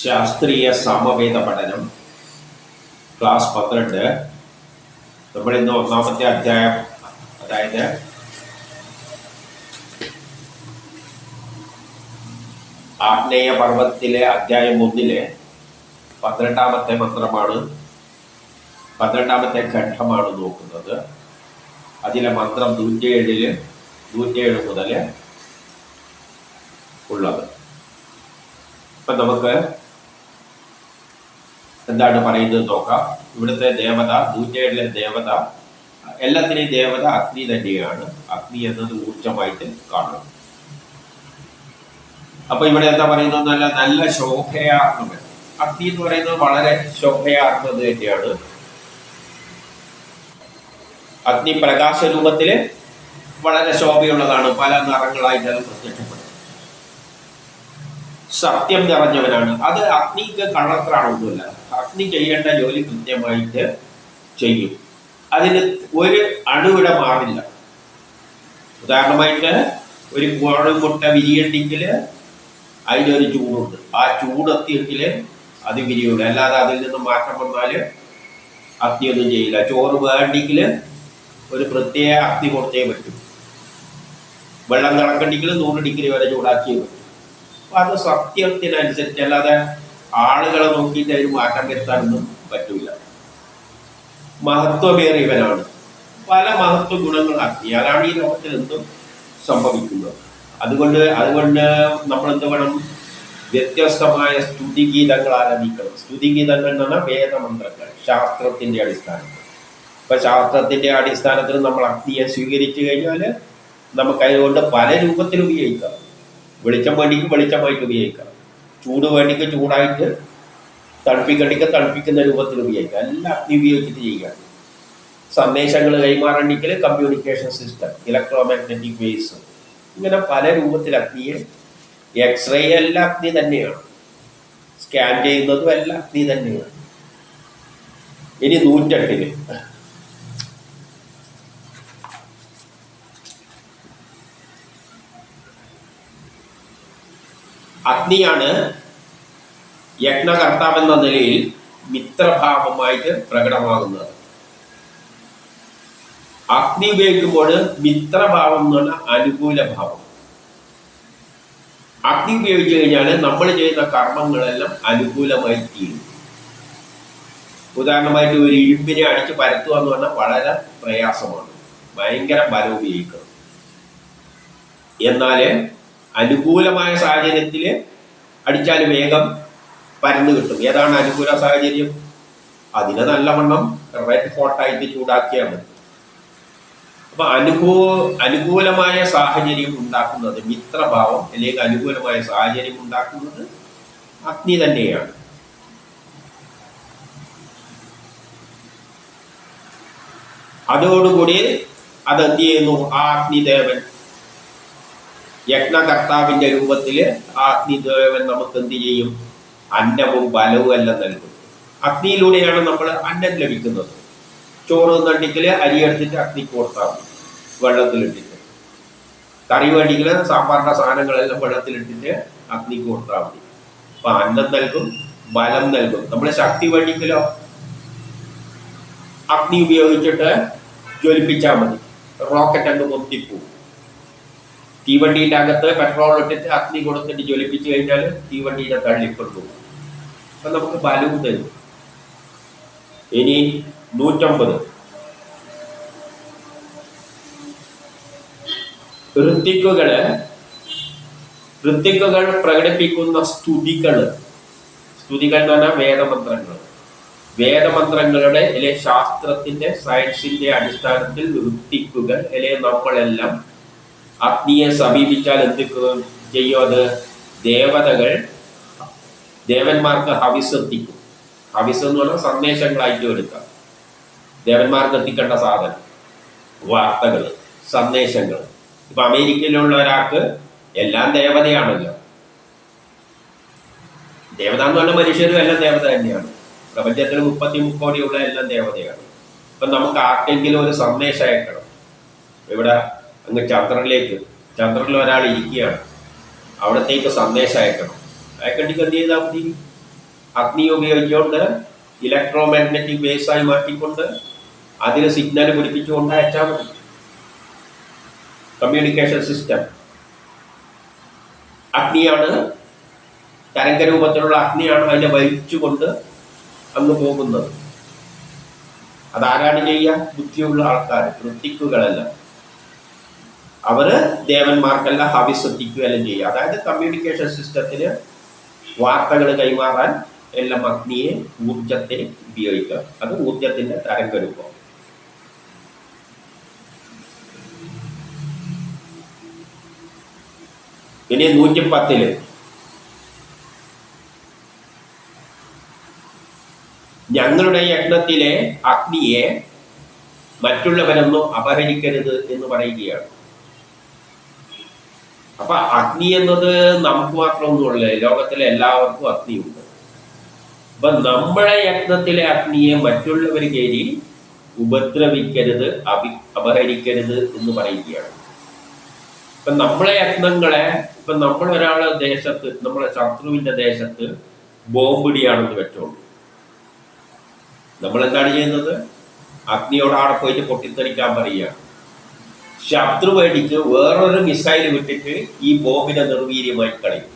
ശാസ്ത്രീയ സാമവേദ പഠനം. ക്ലാസ് പന്ത്രണ്ട്. നമ്മൾ ഇന്ന് ഒന്നാമത്തെ അധ്യായം അതായത് ആഗ്നേയ പർവത്തിലെ അധ്യായം ഒന്നിലെ പന്ത്രണ്ടാമത്തെ മന്ത്രമാണ് പന്ത്രണ്ടാമത്തെ ഘട്ടമാണ് നോക്കുന്നത്. അതിലെ മന്ത്രം നൂറ്റിയേഴിൽ നൂറ്റിയേഴ് മുതൽ ഉള്ളത്. ഇപ്പം നമുക്ക് എന്താണ് പറയുന്നത് നോക്കാം. ഇവിടുത്തെ ദേവത നൂറ്റേഴിലെ ദേവത എല്ലാത്തിനെയും ദേവത അഗ്നി തന്നെയാണ്. അഗ്നി എന്നത് ഊർജമായിട്ട് കാണുന്നു. അപ്പൊ ഇവിടെ എന്താ പറയുന്നത് നല്ല നല്ല ശോഭയാർന്നത് അഗ്നി എന്ന് പറയുന്നത് വളരെ ശോഭയാർന്നത് തന്നെയാണ്. അഗ്നി പ്രകാശ രൂപത്തിൽ വളരെ ശോഭയുള്ളതാണ്. പല നിറങ്ങളായിട്ട് അത് പ്രത്യക്ഷപ്പെടും സത്യം നിറഞ്ഞവരാണ്. അത് അഗ്നിക്ക് കള്ളത്രാണൊന്നുമില്ല അഗ്നി ചെയ്യേണ്ട ജോലി കൃത്യമായിട്ട് ചെയ്യും. അതിന് ഒരു അണുവിടെ മാറില്ല. ഉദാഹരണമായിട്ട് ഒരു കോഴിമുട്ട വിരിയണ്ടെങ്കിൽ അതിനൊരു ചൂടുണ്ട്. ആ ചൂടെത്തിയെങ്കിൽ അത് വിരിയുള്ളൂ അല്ലാതെ അതിൽ നിന്ന് മാറ്റം വന്നാൽ അഗ്നിയൊന്നും ചെയ്യില്ല. ചോറ് വേണ്ടെങ്കിൽ ഒരു പ്രത്യേക അഗ്നി കൊടുത്തേ പറ്റും. വെള്ളം തിളക്കണ്ടെങ്കിൽ നൂറ് ഡിഗ്രി വരെ ചൂടാക്കിയേ പറ്റും. അത് സത്യത്തിനനുസരിച്ച് അല്ലാതെ ആളുകളെ നോക്കിയിട്ട് അതിന് മാറ്റം വരുത്താനൊന്നും പറ്റൂല. മഹത്വമേറിയവനാണ് പല മഹത്വ ഗുണങ്ങളാക്കി അതാണ് ഈ ലോകത്തിൽ എന്തും സംഭവിക്കുന്നത്. അതുകൊണ്ട് അതുകൊണ്ട് നമ്മൾ എന്ത് വേണം? വ്യത്യസ്തമായ സ്തുതിഗീതങ്ങൾ ആരംഭിക്കണം സ്തുതിഗീതങ്ങൾ എന്ന് പറഞ്ഞാൽ വേദമന്ത്രങ്ങൾ ശാസ്ത്രത്തിന്റെ അടിസ്ഥാനത്തിൽ. ഇപ്പൊ ശാസ്ത്രത്തിന്റെ അടിസ്ഥാനത്തിൽ നമ്മൾ അഗ്നിയെ സ്വീകരിച്ചു കഴിഞ്ഞാൽ നമുക്ക് അതുകൊണ്ട് പല രൂപത്തിൽ ഉപയോഗിക്കാം. വെളിച്ചം വേണ്ടിക്ക് വെളിച്ചമായിട്ട് ഉപയോഗിക്കാം. ചൂട് വേണ്ടിക്ക് ചൂടായിട്ട് തണുപ്പിക്കണ്ടിക്ക് തണുപ്പിക്കുന്ന രൂപത്തിൽ ഉപയോഗിക്കാം. എല്ലാം അഗ്നി ഉപയോഗിച്ചിട്ട് ചെയ്യുക സന്ദേശങ്ങൾ കൈമാറണ്ടെങ്കിൽ communication system electro magnetic waves ഇങ്ങനെ പല രൂപത്തിൽ അഗ്നിയെ എക്സ്റേ എല്ലാം അഗ്നി തന്നെയാണ്. സ്കാൻ ചെയ്യുന്നതും എല്ലാം അഗ്നി തന്നെയാണ്. ഇനി നൂറ്റെട്ടിൽ. അഗ്നിയാണ് യജ്ഞകർത്താവെന്ന നിലയിൽ മിത്രഭാവമായിട്ട് പ്രകടമാകുന്നത്. അഗ്നി ഉപയോഗിക്കുമ്പോൾ മിത്രഭാവം എന്ന് പറഞ്ഞാൽ അനുകൂല ഭാവം അഗ്നി ഉപയോഗിച്ചു കഴിഞ്ഞാൽ നമ്മൾ ചെയ്യുന്ന കർമ്മങ്ങളെല്ലാം അനുകൂലമായി തീരും. ഉദാഹരണമായിട്ട് ഒരു ഇരുമ്പിനെ അടിച്ച് പരത്തുക എന്ന് പറഞ്ഞാൽ വളരെ പ്രയാസമാണ്. ഭയങ്കര ബലം ഉപയോഗിക്കണം. എന്നാൽ അനുകൂലമായ സാഹചര്യത്തിൽ അടിച്ചാൽ വേഗം പരന്നു കിട്ടും. ഏതാണ് അനുകൂല സാഹചര്യം? അതിനെ നല്ലവണ്ണം റെഡ് ഹോട്ടായിട്ട് ചൂടാക്കിയാൽ മതി. അപ്പൊ അനുകൂ അനുകൂലമായ സാഹചര്യം ഉണ്ടാക്കുന്നത് മിത്രഭാവം അല്ലെങ്കിൽ അനുകൂലമായ സാഹചര്യം ഉണ്ടാക്കുന്നത് അഗ്നി തന്നെയാണ്. അതോടുകൂടി അത് എന്ത് ചെയ്യുന്നു? ആ അഗ്നിദേവൻ യജ്ഞകർത്താവിന്റെ രൂപത്തിൽ ആ അഗ്നിദേവൻ നമുക്ക് എന്ത് ചെയ്യും? അന്നവും ബലവും എല്ലാം നൽകും. അഗ്നിയിലൂടെയാണ് നമ്മൾ അന്നം ലഭിക്കുന്നത്. ചോറ് നണ്ടിക്കൽ അരി എടുത്തിട്ട് അഗ്നിക്ക് കൊടുത്താൽ വെള്ളത്തിലിട്ടിട്ട്. കറി വേണ്ടിക്കൽ സാമ്പാറിന്റെ സാധനങ്ങളെല്ലാം വെള്ളത്തിലിട്ടിട്ട് അഗ്നിക്ക് കൊടുത്താൽ മതി. അപ്പൊ അന്നം നൽകും ബലം നൽകും. നമ്മൾ ശക്തി വേണ്ടിക്കലോ അഗ്നി ഉപയോഗിച്ചിട്ട് ജ്വലിപ്പിച്ചാൽ മതി. റോക്കറ്റ് അങ്ങ് പൊത്തിപ്പോവും തീവണ്ടിയുടെ അകത്ത് പെട്രോൾ ഇട്ടിട്ട് അഗ്നി കൊടുത്തിട്ട് ജ്വലിപ്പിച്ചു കഴിഞ്ഞാൽ തീവണ്ടിയുടെ തള്ളിക്കൊണ്ടു അപ്പൊ നമുക്ക് ബലവും തരും. ഇനി നൂറ്റമ്പത്. ഋത്തിക്കുകൾ ഋത്തിക്കുകൾ പ്രകടിപ്പിക്കുന്ന സ്തുതികൾ. സ്തുതികൾ എന്ന് പറഞ്ഞാൽ വേദമന്ത്രങ്ങൾ. വേദമന്ത്രങ്ങളുടെ അല്ലെ ശാസ്ത്രത്തിന്റെ സയൻസിന്റെ അടിസ്ഥാനത്തിൽ ഋത്തിക്കുകൾ അല്ലെ നമ്മളെല്ലാം അഗ്നിയെ സമീപിച്ചാൽ എന്ത് ചെയ്യും അത്? ദേവതകൾ ദേവന്മാർക്ക് ഹവിസ് എത്തിക്കും. ഹവിസ് എന്ന് പറഞ്ഞാൽ സന്ദേശങ്ങളായിട്ട് എടുക്കാം ദേവന്മാർക്ക് എത്തിക്കേണ്ട സാധനം. വാർത്തകൾ സന്ദേശങ്ങൾ ഇപ്പൊ അമേരിക്കയിലുള്ള ഒരാൾക്ക് എല്ലാം ദേവതയാണല്ലോ. ദേവത എന്ന് പറഞ്ഞാൽ മനുഷ്യരും എല്ലാം ദേവത തന്നെയാണ്. പ്രപഞ്ചത്തിൽ മുപ്പത്തി മുക്കോടിയുള്ള എല്ലാം ദേവതയാണ്. ഇപ്പൊ നമുക്ക് ആർക്കെങ്കിലും ഒരു സന്ദേശം അയക്കണം. ഇവിടെ അങ്ങ് ചന്ദ്രനിലേക്ക് ചന്ദ്രനിൽ ഒരാൾ ഇരിക്കുകയാണ്. അവിടത്തേക്ക് സന്ദേശം അയക്കണം. അയക്കണ്ടെങ്കിൽ എന്ത് ചെയ്താൽ മതി? അഗ്നി ഉപയോഗിച്ചുകൊണ്ട് ഇലക്ട്രോ മാഗ്നറ്റിക് വേവ്സായി മാറ്റിക്കൊണ്ട് അതിന് സിഗ്നൽ പിടിപ്പിച്ചുകൊണ്ട് അയച്ചാൽ മതി. കമ്മ്യൂണിക്കേഷൻ സിസ്റ്റം അഗ്നിയാണ് തരംഗരൂപത്തിലുള്ള അഗ്നിയാണ് അതിനെ വലിച്ചുകൊണ്ട് അങ്ങ് പോകുന്നത്. അതാരാണ് ചെയ്യുക? ബുദ്ധിയുള്ള ആൾക്കാർ കൃത്തിക്കുകളല്ല അവർ ദേവന്മാർക്കെല്ലാം ഹവിസ് എത്തിക്കുകയെല്ലാം ചെയ്യുക അതായത് കമ്മ്യൂണിക്കേഷൻ സിസ്റ്റത്തിന് വാർത്തകൾ കൈമാറാൻ എല്ലാം അഗ്നിയെ ഊർജത്തെ ഉപയോഗിക്കുക. അത് ഊർജത്തിന്റെ തരംഗരൂപം. ഇനി നൂറ്റി പത്തിൽ ഞങ്ങളുടെ യജ്ഞത്തിലെ അഗ്നിയെ മറ്റുള്ളവരൊന്നും അപഹരിക്കരുത് എന്ന് പറയുകയാണ്. അപ്പൊ അഗ്നി എന്നത് നമുക്ക് മാത്രമൊന്നുമല്ല ലോകത്തിലെ എല്ലാവർക്കും അഗ്നിയുണ്ട്. അപ്പൊ നമ്മുടെ യജ്ഞത്തിലെ അഗ്നിയെ മറ്റുള്ളവർ കയറി ഉപദ്രവിക്കരുത് അഭി അപഹരിക്കരുത് എന്ന് പറയുകയാണ്. ഇപ്പൊ നമ്മളെ യജ്ഞങ്ങളെ ഇപ്പൊ നമ്മൾ ഒരാളെ ദേശത്ത് നമ്മളെ ശത്രുവിന്റെ ദേശത്ത് ബോംബിടിയാണെന്ന് വെച്ചോളൂ നമ്മൾ എന്താണ് ചെയ്യുന്നത്? അഗ്നിയോട് അവിടെ പോയിട്ട് പൊട്ടിത്തെറിക്കാൻ പറയുകയാണ്. ശത്രു വേടിക്ക് വേറൊരു മിസൈൽ വിട്ടിട്ട് ഈ ബോംബിനെ നിർവീര്യമായി കളയും.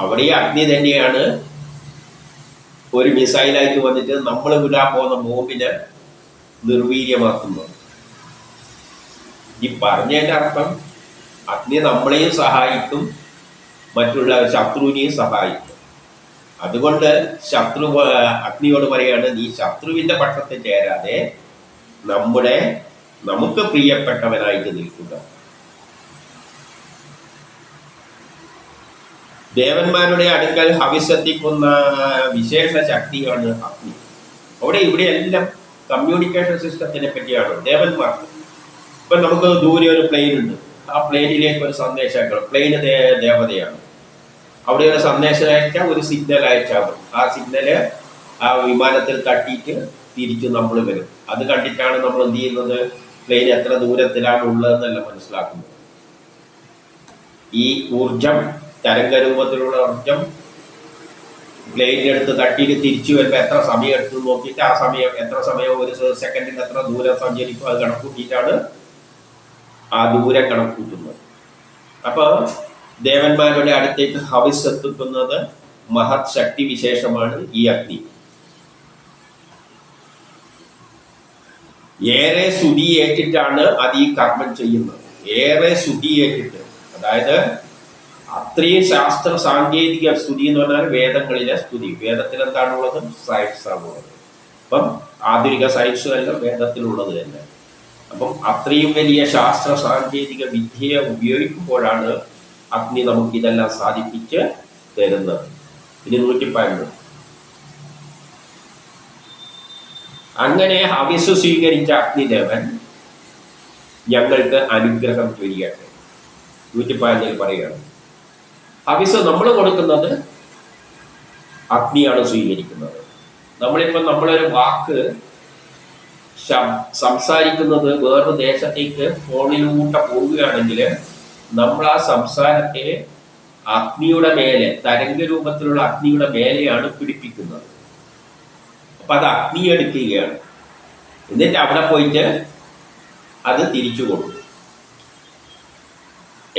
അവിടെ അഗ്നി തന്നെയാണ് ഒരു മിസൈലായിട്ട് വന്നിട്ട് നമ്മൾ വിടാൻ പോകുന്ന ബോംബിനെ നിർവീര്യമാക്കുന്നത്. ഈ പറഞ്ഞതിന്റെ അർത്ഥം അഗ്നി നമ്മളെയും സഹായിക്കും മറ്റുള്ള ശത്രുവിനെയും സഹായിക്കും. അതുകൊണ്ട് ശത്രു അഗ്നിയോട് പറയാണ് നീ ശത്രുവിന്റെ പക്ഷത്തിൽ ചേരാതെ നമ്മുടെ നമുക്ക് പ്രിയപ്പെട്ടവരായിട്ട് നിൽക്കുക. ദേവന്മാരുടെ അടുക്കൽ ഹവിസെത്തിക്കുന്ന വിശേഷ ശക്തിയാണ് അഗ്നി. അവിടെ ഇവിടെ എല്ലാം കമ്മ്യൂണിക്കേഷൻ സിസ്റ്റത്തിനെ പറ്റിയാണ് ദേവന്മാർക്ക് ഇപ്പൊ നമുക്ക് ദൂരെ ഒരു പ്ലെയിൻ ഉണ്ട്. ആ പ്ലെയിനിലേക്ക് ഒരു സന്ദേശം അയക്കണം പ്ലെയിന് ദേവതയാണ്. അവിടെ ഒരു സന്ദേശം അയച്ചാൽ ഒരു സിഗ്നൽ അയച്ചാൽ ആ സിഗ്നൽ ആ വിമാനത്തിൽ തട്ടിയിട്ട് തിരിച്ച് നമ്മൾ വരും. അത് കണ്ടിട്ടാണ് നമ്മൾ എന്ത് ചെയ്യുന്നത്? പ്ലെയിൻ എത്ര ദൂരത്തിലാണ് ഉള്ളതെന്നല്ല മനസ്സിലാക്കുന്നത്. ഈ ഊർജം തരംഗരൂപത്തിലുള്ള ഊർജം പ്ലെയിനിന്റെ അടുത്ത് തട്ടിയിട്ട് തിരിച്ചു വരുമ്പോൾ എത്ര സമയം എടുത്തു നോക്കിയിട്ട് ആ സമയം എത്ര സമയം ഒരു സെക്കൻഡിൽ എത്ര ദൂരം സഞ്ചരിക്കും അത് കണക്കൂട്ടിയിട്ടാണ് ആ ദൂരം കണക്കൂട്ടുന്നത്. അപ്പോൾ ദേവന്മാരുടെ അടുത്തേക്ക് ഹവിസ് എത്തിക്കുന്നത് മഹത് ശക്തി വിശേഷമാണ് ഈ അഗ്നി. ഏറെ സ്തുതിയേറ്റിട്ടാണ് അത് ഈ കർമ്മം ചെയ്യുന്നത്. ഏറെ സ്തുതിയേറ്റിട്ട് അതായത് അത്രയും ശാസ്ത്ര സാങ്കേതിക സ്തുതി എന്ന് പറഞ്ഞാൽ വേദങ്ങളിലെ സ്തുതി. വേദത്തിൽ എന്താണുള്ളത്? സയൻസ് ആണുള്ളത്. അപ്പം ആധുനിക സയൻസ് എല്ലാം വേദത്തിലുള്ളത് തന്നെ. അപ്പം അത്രയും വലിയ ശാസ്ത്ര സാങ്കേതിക വിദ്യയെ ഉപയോഗിക്കുമ്പോഴാണ് അഗ്നി നമുക്ക് ഇതെല്ലാം സാധിപ്പിച്ച് തരുന്നത്. ഇനി നൂറ്റി പതിനൊന്ന് അങ്ങനെ ഹവിസ് സ്വീകരിച്ച അഗ്നിദേവൻ ഞങ്ങൾക്ക് അനുഗ്രഹം ചൊരിയട്ടെ നൂറ്റി പതിനഞ്ചിൽ പറയുകയാണ്. ഹവിസ് നമ്മൾ കൊടുക്കുന്നത് അഗ്നിയാണ് സ്വീകരിക്കുന്നത്. നമ്മളിപ്പോൾ നമ്മളൊരു വാക്ക് സംസാരിക്കുന്നത് വേറൊരു ദേശത്തേക്ക് ഫോണിലൂടെ പോവുകയാണെങ്കിൽ നമ്മൾ ആ സംസാരത്തെ അഗ്നിയുടെ മേലെ തരംഗ രൂപത്തിലുള്ള അഗ്നിയുടെ മേലെയാണ് പിടിപ്പിക്കുന്നത്. അപ്പൊ അത് അഗ്നി എടുക്കുകയാണ്. എന്നിട്ട് അവിടെ പോയിട്ട് അത് തിരിച്ചു കൊടുക്കും.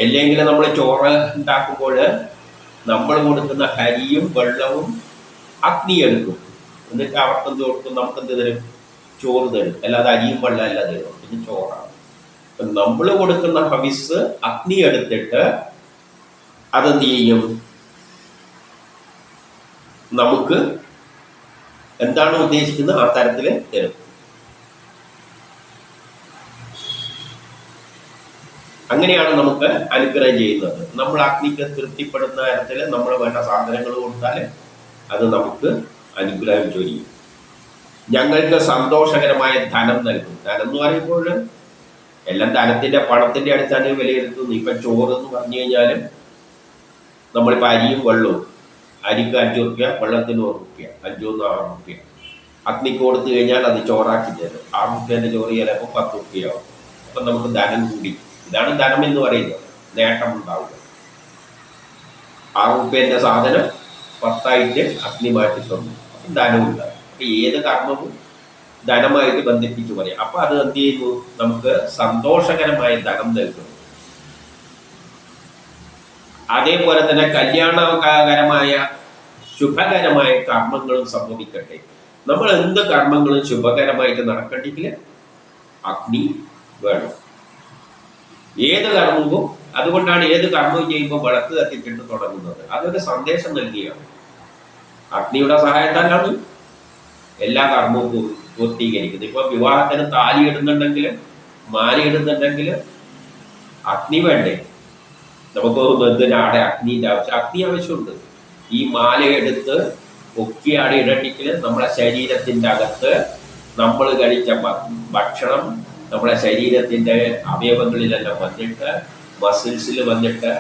അല്ലെങ്കിൽ നമ്മൾ ചോറ് ഉണ്ടാക്കുമ്പോൾ നമ്മൾ കൊടുക്കുന്ന ഹരിയും വെള്ളവും അഗ്നി എടുക്കും. എന്നിട്ട് അവർക്ക് എന്ത് കൊടുക്കും? നമുക്ക് എന്ത് തരും? ചോറ് തരും. അല്ലാതെ അരിയും വെള്ളം അല്ല തരും പിന്നെ ചോറാണ്. നമ്മൾ കൊടുക്കുന്ന ഹവിസ് അഗ്നി എടുത്തിട്ട് അതെന്ത് ചെയ്യും? നമുക്ക് എന്താണ് ഉദ്ദേശിക്കുന്നത്? ആ തരത്തിൽ തരും. അങ്ങനെയാണ് നമുക്ക് അനുഗ്രഹം ചെയ്യുന്നത്. നമ്മൾ അഗ്നിക്ക് തൃപ്തിപ്പെടുന്ന തരത്തിൽ നമ്മൾ വേണ്ട സാധനങ്ങൾ കൊടുത്താൽ അത് നമുക്ക് അനുഗ്രഹം ചൊരിയും ഞങ്ങൾക്ക് സന്തോഷകരമായ ധനം നൽകും. ധനം എന്ന് പറയുമ്പോൾ എല്ലാം ധനത്തിന്റെ പണത്തിന്റെ അടിസ്ഥാനം വിലയിരുത്തുന്നു. ഇപ്പൊ ചോറ് എന്ന് പറഞ്ഞു കഴിഞ്ഞാലും നമ്മളിപ്പോൾ അരിയും വെള്ളവും അരിക്ക് അഞ്ച് റുപ്യ വെള്ളത്തിന് ഒരു റുപ്യ അഞ്ചൂന്ന് ആറ് റുപ്യ അഗ്നിക്ക് കൊടുത്തു കഴിഞ്ഞാൽ അത് ചോറാക്കി തരും. ആറ് റുപ്യന്റെ ചോറ് ചിലപ്പോൾ പത്ത് റുപ്യയാവും അപ്പം നമുക്ക് ധനം കൂടി. ഇതാണ് ധനം എന്ന് പറയുന്നത്. നേട്ടം ഉണ്ടാവുക ആറ് റുപ്യന്റെ സാധനം പത്തായിട്ട് അഗ്നി മാറ്റി തന്നു. അപ്പം ധനമുണ്ടാവും അപ്പം ഏത് കർമ്മവും ധനമായിട്ട് ബന്ധിപ്പിച്ച് പറയാം. അപ്പം അത് എന്ത് ചെയ്യുന്നു? നമുക്ക് സന്തോഷകരമായ ധനം നൽകുന്നു. അതേപോലെ തന്നെ കല്യാണകരമായ ശുഭകരമായ കർമ്മങ്ങളും സംഭവിക്കട്ടെ. നമ്മൾ എന്ത് കർമ്മങ്ങളും ശുഭകരമായിട്ട് നടക്കണ്ടെങ്കിൽ അഗ്നി വേണം. ഏത് കർമ്മവും അതുകൊണ്ടാണ് ഏത് കർമ്മവും ചെയ്യുമ്പോൾ വിളക്ക് കത്തിച്ചിട്ട് തുടങ്ങുന്നത്. അതൊരു സന്ദേശം നൽകിയാണ്. അഗ്നിയുടെ സഹായത്താലാണ് എല്ലാ കർമ്മവും പൂർത്തീകരിക്കുന്നത് ഇപ്പൊ വിവാഹത്തിന് താലി ഇടുന്നുണ്ടെങ്കിൽ മാല ഇടുന്നുണ്ടെങ്കിൽ അഗ്നി വേണ്ടേ? നമുക്ക് ബന്ധുരാടെ അഗ്നിന്റെ ആവശ്യം. അഗ്നി ആവശ്യമുണ്ട്. ഈ മാല എടുത്ത് പൊക്കിയാടി ഇടണ്ടെങ്കിൽ നമ്മുടെ ശരീരത്തിന്റെ അകത്ത് നമ്മൾ കഴിച്ച ഭക്ഷണം നമ്മുടെ ശരീരത്തിന്റെ അവയവങ്ങളിലെല്ലാം വന്നിട്ട് മസിൽസിൽ വന്നിട്ട്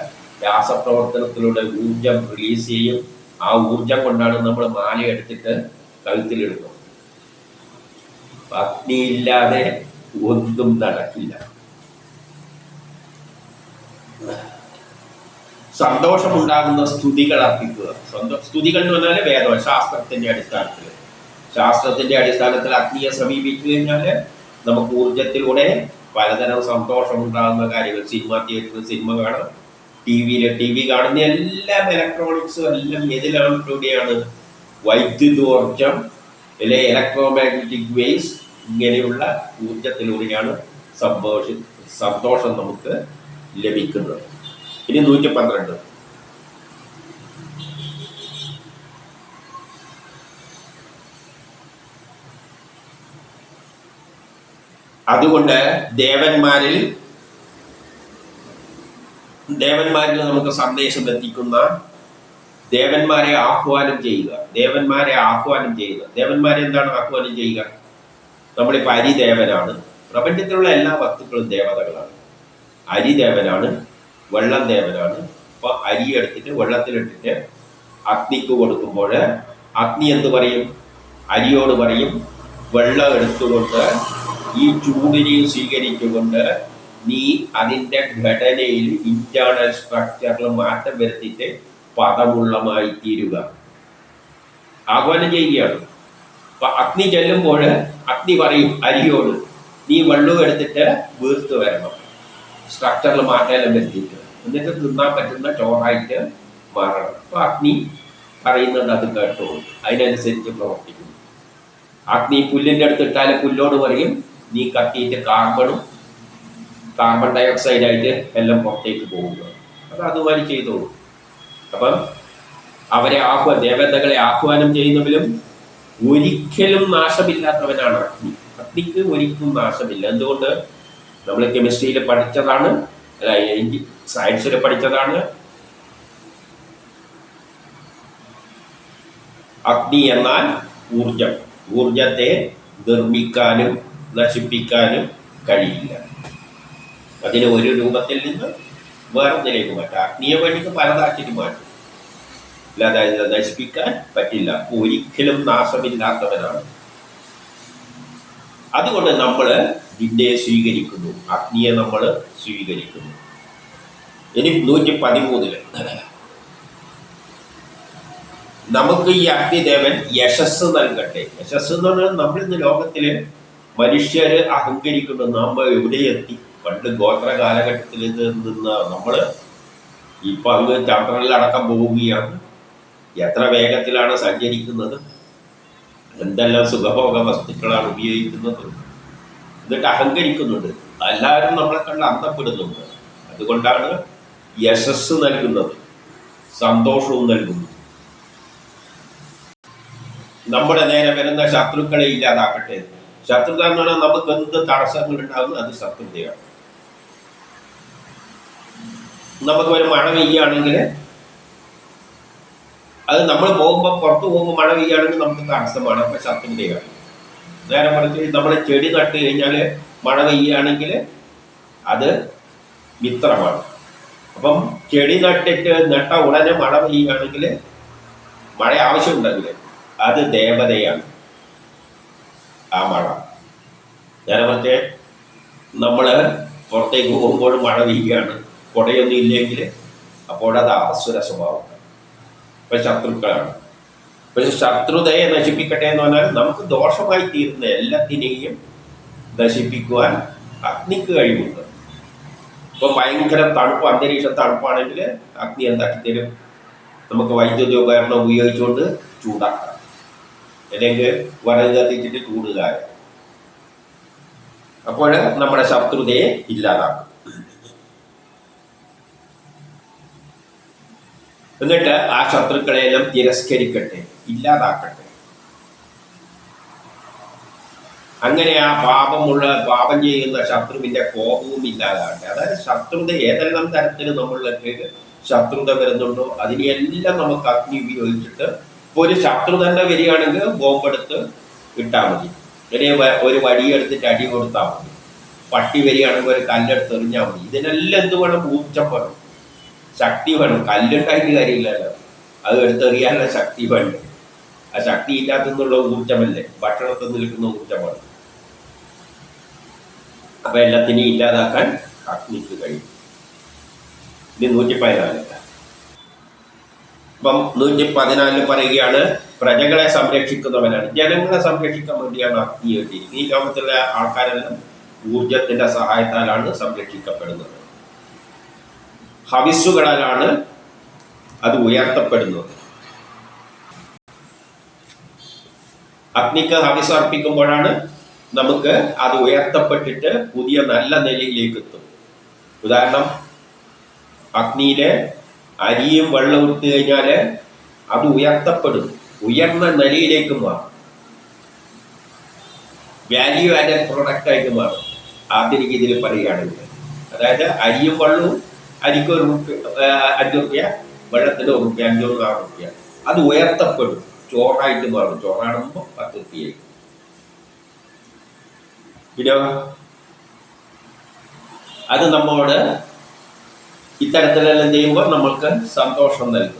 രാസപ്രവർത്തനത്തിലൂടെ ഊർജം റിലീസ് ചെയ്യും. ആ ഊർജം കൊണ്ടാണ് നമ്മൾ മാല എടുത്തിട്ട് കഴുത്തിലിടുന്നത്. അഗ്നി അഗ്നിയില്ലാതെ ഒന്നും നടക്കില്ല. സന്തോഷമുണ്ടാകുന്ന സ്തുതികൾ അർപ്പിക്കുക. സ്വന്തം സ്തുതികൾ എന്ന് പറഞ്ഞാൽ വേദം ശാസ്ത്രത്തിന്റെ അടിസ്ഥാനത്തിൽ ശാസ്ത്രത്തിന്റെ അടിസ്ഥാനത്തിൽ അഗ്നിയെ സമീപിച്ചു കഴിഞ്ഞാൽ നമുക്ക് ഊർജത്തിലൂടെ പലതരം സന്തോഷമുണ്ടാകുന്ന കാര്യങ്ങൾ സിനിമ തിയേറ്ററിൽ സിനിമ കാണാം ടി വിയിൽ ടി വി കാണുന്ന എല്ലാം ഇലക്ട്രോണിക്സും എല്ലാം എതിലാണ് വൈദ്യുതോർജം അല്ലെ ഇലക്ട്രോമാഗ്നറ്റിക് വേവ്സ് ഇങ്ങനെയുള്ള ഊർജത്തിലൂടെയാണ് സന്തോഷ സന്തോഷം നമുക്ക് ലഭിക്കുന്നത്. ഇനി നൂറ്റി പന്ത്രണ്ട് അതുകൊണ്ട് ദേവന്മാരിൽ ദേവന്മാരിൽ നമുക്ക് സന്ദേശം എത്തിക്കുന്ന ദേവന്മാരെ ആഹ്വാനം ചെയ്യുക. ദേവന്മാരെ ആഹ്വാനം ചെയ്യുക. ദേവന്മാരെ എന്താണ് ആഹ്വാനം ചെയ്യുക? നമ്മളിപ്പോൾ അരിദേവനാണ്. പ്രപഞ്ചത്തിലുള്ള എല്ലാ വസ്തുക്കളും ദേവതകളാണ്. അരി ദേവനാണ് വെള്ളം ദേവനാണ് അപ്പോൾ അരി എടുത്തിട്ട് വെള്ളത്തിലിട്ടിട്ട് അഗ്നിക്ക് കൊടുക്കുമ്പോൾ അഗ്നി എന്ത് പറയും? അരിയോട് പറയും വെള്ളം എടുത്തുകൊണ്ട് ഈ ചൂടിനെ സ്വീകരിച്ചുകൊണ്ട് നീ അതിന്റെ ഘടനയിൽ ഇന്റേണൽ സ്ട്രക്ചറിൽ മാറ്റം വരുത്തിയിട്ട് പദമുള്ളമായി തീരുക. ആഹ്വാനം ചെയ്യുകയാണ്. അപ്പൊ അഗ്നി ചെല്ലുമ്പോൾ അഗ്നി പറയും അരിയോട് നീ വെള്ളം എടുത്തിട്ട് വീർത്ത് വരണം. സ്ട്രക്ചറിൽ മാറ്റം വരുത്തിയിട്ട്. എന്നിട്ട് തിന്നാൻ പറ്റുന്ന ചോറായിട്ട് മാറണം. അപ്പൊ അഗ്നി പറയുന്നുണ്ട് അത് കേട്ടോ അതിനനുസരിച്ച് പ്രവർത്തിക്കുന്നു. അഗ്നി പുല്ലിന്റെ അടുത്ത് ഇട്ടാൽ പുല്ലോട് പറയും നീ കത്തിയിട്ട് കാർബണും കാർബൺ ഡൈ ഓക്സൈഡ് ആയിട്ട് എല്ലാം പുറത്തേക്ക് പോകുക അത് അതുമാതിരി ചെയ്തോളൂ. അപ്പം അവരെ ആഹ്വാ ദേവതകളെ ആഹ്വാനം ചെയ്യുന്നവരും ഒരിക്കലും നാശമില്ലാത്തവനാണ് അഗ്നി. അഗ്നിക്ക് ഒരിക്കലും നാശമില്ല. എന്തുകൊണ്ട്? നമ്മൾ കെമിസ്ട്രിയിൽ പഠിച്ചതാണ്. അല്ല സയൻസിൽ പഠിച്ചതാണ്. അഗ്നി എന്നാൽ ഊർജം ഊർജത്തെ നിർമ്മിക്കാനും നശിപ്പിക്കാനും കഴിയില്ല. അതിന് ഒരു രൂപത്തിൽ നിന്ന് വേറൊന്നിലേക്ക് മാറ്റാം. അഗ്നിയെ വേണ്ടിയിട്ട് പലതാക്കിയിട്ട് മാറ്റും. അല്ലാതെ അതിനെ നശിപ്പിക്കാൻ പറ്റില്ല. ഒരിക്കലും നാശമില്ലാത്തവനാണ്. അതുകൊണ്ട് നമ്മൾ ഇതിനെ സ്വീകരിക്കുന്നു. അഗ്നിയെ നമ്മൾ സ്വീകരിക്കുന്നു. ഇനി നൂറ്റി പതിമൂന്നിൽ നമുക്ക് ഈ അഗ്നിദേവൻ യശസ് നൽകട്ടെ. യശസ് എന്ന് പറഞ്ഞാൽ നമ്മൾ ഇന്ന് ലോകത്തിൽ മനുഷ്യര് അഹങ്കരിക്കുന്നു. നാം എവിടെ എത്തി? പണ്ട് ഗോത്ര കാലഘട്ടത്തിൽ നിന്ന് നമ്മൾ ഇപ്പൊ അങ്ങ് ചന്ദ്രനിലടക്കം പോവുകയാണ്. എത്ര വേഗത്തിലാണ് സഞ്ചരിക്കുന്നത്? എന്തെല്ലാം സുഖഭോഗ വസ്തുക്കളാണ് ഉപയോഗിക്കുന്നത്? എന്നിട്ട് അഹങ്കരിക്കുന്നുണ്ട്. എല്ലാവരും നമ്മളെ കണ്ട് അന്തപ്പെടുന്നുണ്ട്. അതുകൊണ്ടാണ് യശസ് നൽകുന്നത് സന്തോഷവും നൽകുന്നു. നമ്മുടെ നേരെ വരുന്ന ശത്രുക്കളെ ഇല്ലാതാക്കട്ടെ. ശത്രുത എന്ന് പറഞ്ഞാൽ നമുക്ക് എന്ത് തടസ്സങ്ങൾ ഉണ്ടാകുന്നു അത് ശത്രുതയാണ് നമുക്ക് ഒരു മഴ പെയ്യുകയാണെങ്കിൽ അത് നമ്മൾ പോകുമ്പോൾ പുറത്ത് പോകുമ്പോൾ മഴ പെയ്യുകയാണെങ്കിൽ നമുക്ക് തടസ്സമാണ് അപ്പൊ ശത്രുതയാണ്. നേരെ മറിച്ച് നമ്മൾ ചെടി നട്ട് കഴിഞ്ഞാൽ മഴ പെയ്യുകയാണെങ്കിൽ അത് മിത്രമാണ്. അപ്പം ചെടി നട്ടിട്ട് നട്ട ഉടനെ മഴ പെയ്യുകയാണെങ്കിൽ മഴ ആവശ്യമുണ്ടെങ്കിൽ അത് ദേവതയാണ് ആ മഴ. നേരെ മറ്റേ നമ്മൾ പുറത്തേക്ക് പോകുമ്പോൾ മഴ പെയ്യുകയാണ്. കുടയൊന്നും ഇല്ലെങ്കിൽ അപ്പോഴത് അസുര സ്വഭാവം. ഇപ്പൊ ശത്രുക്കളാണ്. പക്ഷെ ശത്രുതയെ നശിപ്പിക്കട്ടെ എന്ന് പറഞ്ഞാൽ നമുക്ക് ദോഷമായി തീരുന്ന എല്ലാത്തിനെയും നശിപ്പിക്കുവാൻ അഗ്നിക്ക് കഴിവുണ്ട്. ഇപ്പൊ ഭയങ്കര തണുപ്പ് അന്തരീക്ഷ തണുപ്പാണെങ്കിൽ അഗ്നി എന്താക്കി തരും? നമുക്ക് വൈദ്യുതി ഉപകരണം ഉപയോഗിച്ചുകൊണ്ട് ചൂടാക്കാം. അല്ലെങ്കിൽ വിറക് കത്തിച്ചിട്ട് ചൂടുകാരം അപ്പോൾ നമ്മുടെ ശത്രുതയെ ഇല്ലാതാക്കും. എന്നിട്ട് ആ ശത്രുക്കളെല്ലാം തിരസ്കരിക്കട്ടെ ഇല്ലാതാക്കട്ടെ. അങ്ങനെ ആ പാപമുള്ള പാപം ചെയ്യുന്ന ശത്രുവിന്റെ കോപവും ഇല്ലാതാകട്ടെ. അതായത് ശത്രുത ഏതെല്ലാം തരത്തിൽ നമ്മളിലേക്ക് ശത്രുത വരുന്നുണ്ടോ അതിനെല്ലാം നമുക്ക് അഗ്നി ഉപയോഗിച്ചിട്ട് ഇപ്പൊ ഒരു ശത്രു തന്നെ വരികയാണെങ്കിൽ ബോംബെടുത്ത് ഇട്ടാൽ മതി. അല്ലെങ്കിൽ ഒരു വടിയെടുത്തിട്ട് അടി കൊടുത്താൽ മതി. പട്ടി വരികയാണെങ്കിൽ ഒരു കല്ലെടുത്ത് എറിഞ്ഞാൽ മതി. ഇതിനെല്ലാം എന്ത് വേണം? ഊർജം വേണം. ശക്തി വേണം. കല്ലുണ്ടായിട്ട് കാര്യമില്ലല്ലോ. അത് എടുത്തെറിയാനുള്ള ശക്തി വേണ്ട? ആ ശക്തി ഇല്ലാത്തെന്നുള്ള ഊർജമല്ലേ ഭക്ഷണത്തിൽ നിൽക്കുന്ന ഊർജമാണ് അപ്പൊ എല്ലാത്തിനെയും ഇല്ലാതാക്കാൻ അഗ്നിക്ക് കഴിയും. ഇനി നൂറ്റി പതിനാല് അപ്പം നൂറ്റി പതിനാലിൽ പറയുകയാണ് പ്രജകളെ സംരക്ഷിക്കുന്നവനാണ്. ജനങ്ങളെ സംരക്ഷിക്കാൻ വേണ്ടിയാണ് അഗ്നി വേണ്ടിയിരിക്കുന്നത് ഈ ലോകത്തിലെ ആൾക്കാരെല്ലാം ഊർജത്തിന്റെ സഹായത്താലാണ് സംരക്ഷിക്കപ്പെടുന്നത്. ഹവിസ്സുകളാലാണ് അത് ഉയർത്തപ്പെടുന്നത്. അഗ്നിക്ക് ഹവിസ് അർപ്പിക്കുമ്പോഴാണ് നമുക്ക് അത് ഉയർത്തപ്പെട്ടിട്ട് പുതിയ നല്ല നിലയിലേക്ക് എത്തും ഉദാഹരണം അഗ്നിയിലെ അരിയും വെള്ളം ഇട്ട് കഴിഞ്ഞാൽ അത് ഉയർത്തപ്പെടും. ഉയർന്ന നിലയിലേക്ക് മാറും. വാല്യൂ ആഡഡ് പ്രൊഡക്റ്റ് ആയിട്ട് മാറും. ആധുനിക ഇതിൽ പറയുകയാണെങ്കിൽ അതായത് അരിയും വെള്ളവും അരിക്ക് ഒരു റുപ്യ അഞ്ച് റുപ്യ വെള്ളത്തിന് ഒരു റുപ്യ അഞ്ഞൂറ് ആറ് റുപ്യ. അത് ഉയർത്തപ്പെടും. ചോറായിട്ട് മാറും. ചോറാണുമ്പോൾ പത്ത് റുപ്യയായി പിന്നെ അത് നമ്മോട് ഇത്തരത്തിലെല്ലാം ചെയ്യുമ്പോൾ നമ്മൾക്ക് സന്തോഷം നൽകും.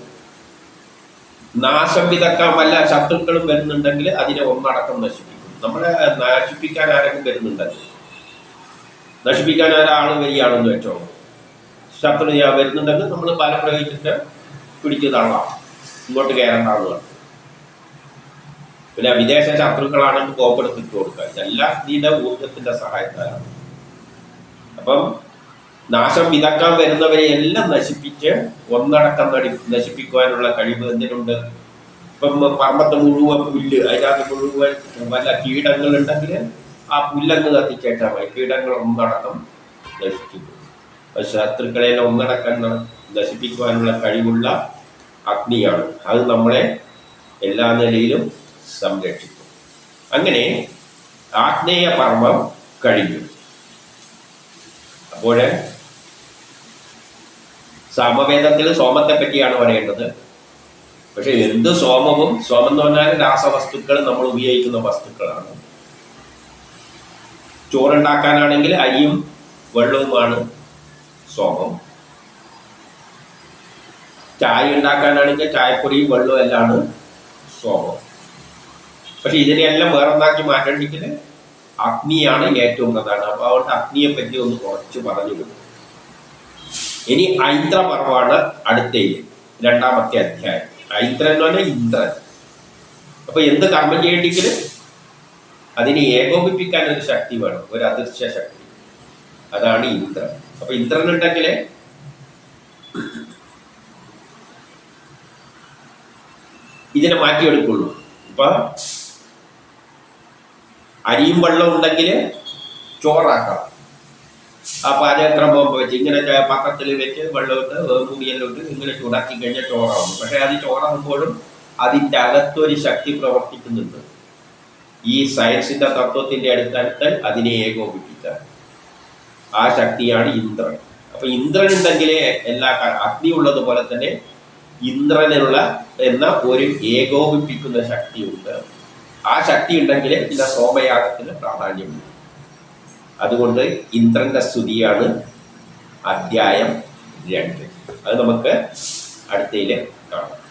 നാശം വിതക്കാമല്ല ശത്രുക്കളും വരുന്നുണ്ടെങ്കിൽ അതിനെ ഒന്നടക്കം നശിപ്പിക്കും. നമ്മളെ നശിപ്പിക്കാൻ ആരെങ്കിലും വരുന്നുണ്ടെങ്കിൽ നശിപ്പിക്കാൻ ഒരാൾ വരികയാണെന്ന് വെച്ചോ. ശത്രു വരുന്നുണ്ടെങ്കിൽ നമ്മൾ ബലം പ്രയോഗിച്ചിട്ട് തള്ളാം ഇങ്ങോട്ട് കയറേണ്ട പറഞ്ഞു പിന്നെ വിദേശ ശത്രുക്കളാണ് കോപ്പെടുത്തിട്ട് കൊടുക്കുക. ഇതെല്ലാം നീന്റെ ഊർജത്തിന്റെ സഹായത്താലാണ്. അപ്പം നാശം വിതക്കാൻ വരുന്നവരെ എല്ലാം നശിപ്പിച്ച് ഒന്നടക്കം നടി നശിപ്പിക്കുവാനുള്ള കഴിവ് എന്തിനുണ്ട്? ഇപ്പം പറമ്പത്ത് മുഴുവൻ പുല്ല് അതിനകത്ത് മുഴുവൻ വല്ല കീടങ്ങളുണ്ടെങ്കിൽ ആ പുല്ലങ്ങ് കത്തിച്ചേട്ടാൽ മതി. കീടങ്ങൾ ഒന്നടക്കം നശിപ്പിക്കും ശത്രുക്കളെ ഒന്നടക്കം നശിപ്പിക്കുവാനുള്ള കഴിവുള്ള അഗ്നിയാണ്. അത് നമ്മളെ എല്ലാ നിലയിലും സംരക്ഷിക്കും അങ്ങനെ ആഗ്നേയ പർമ്മം കഴിഞ്ഞു. അപ്പോൾ സാമവേദത്തിൽ സോമത്തെ പറ്റിയാണ് പറയേണ്ടത്. പക്ഷെ എന്ത് സോമവും സോമം എന്ന് പറഞ്ഞാൽ രാസവസ്തുക്കൾ നമ്മൾ ഉപയോഗിക്കുന്ന വസ്തുക്കളാണ്. ചോറുണ്ടാക്കാനാണെങ്കിൽ അരിയും വെള്ളവുമാണ് സോമം. ചായ ഉണ്ടാക്കാനാണെങ്കിൽ ചായപ്പൊടിയും വെള്ളവും എല്ലാമാണ് സോമം. പക്ഷെ ഇതിനെയെല്ലാം വേറൊന്നാക്കി മാറ്റേണ്ടെങ്കിൽ അഗ്നിയാണ് ഏറ്റവും പ്രധാനം. അപ്പോൾ അതുകൊണ്ട് അഗ്നിയെ പറ്റി ഒന്ന് കുറച്ച് പറഞ്ഞു കൊടുക്കും ഇനി ഐന്ദ്രപർവാണ് അടുത്തയിൽ രണ്ടാമത്തെ അധ്യായം. ഐന്ദ്രൻ എന്ന് പറഞ്ഞാൽ ഇന്ദ്രൻ. അപ്പൊ എന്ത് കർമ്മം ചെയ്യേണ്ടെങ്കിൽ അതിനെ ഏകോപിപ്പിക്കാൻ ഒരു ശക്തി വേണം ഒരു അദൃശ്യ ശക്തി. അതാണ് ഇന്ദ്രൻ. അപ്പൊ ഇന്ദ്രൻ ഉണ്ടെങ്കിൽ ഇതിനെ മാറ്റിയെടുക്കുള്ളൂ. ഇപ്പൊ അരിയും വെള്ളം ഉണ്ടെങ്കിൽ ചോറാക്കാം. ആ പാചകക്രമം വെച്ച് ഇങ്ങനെ പത്രത്തിൽ വെച്ച് വെള്ളമിട്ട് മുടിയെല്ലാം ഇട്ട് ഇങ്ങനെ ചൂടാക്കി കഴിഞ്ഞാൽ ചോറാവും പക്ഷെ അത് ചോറാകുമ്പോഴും അതിന്റെ അകത്തൊരു ശക്തി പ്രവർത്തിക്കുന്നുണ്ട്. ഈ സയൻസിന്റെ തത്വത്തിന്റെ അടിസ്ഥാനത്തിൽ അതിനെ ഏകോപിപ്പിക്കാൻ ആ ശക്തിയാണ് ഇന്ദ്രൻ. അപ്പൊ ഇന്ദ്രൻ ഉണ്ടെങ്കിലേ എല്ലാ അഗ്നി ഉള്ളതുപോലെ തന്നെ ഇന്ദ്രനുള്ള എന്ന ഒരു ഏകോപിപ്പിക്കുന്ന ശക്തിയുണ്ട്. ആ ശക്തി ഉണ്ടെങ്കിൽ ചില സോമയാഗത്തിന് പ്രാധാന്യമുണ്ട് അതുകൊണ്ട് ഇന്ദ്രന്റെ സ്തുതിയാണ് അധ്യായം രണ്ട്. അത് നമുക്ക് അടുത്തയിൽ കാണാം.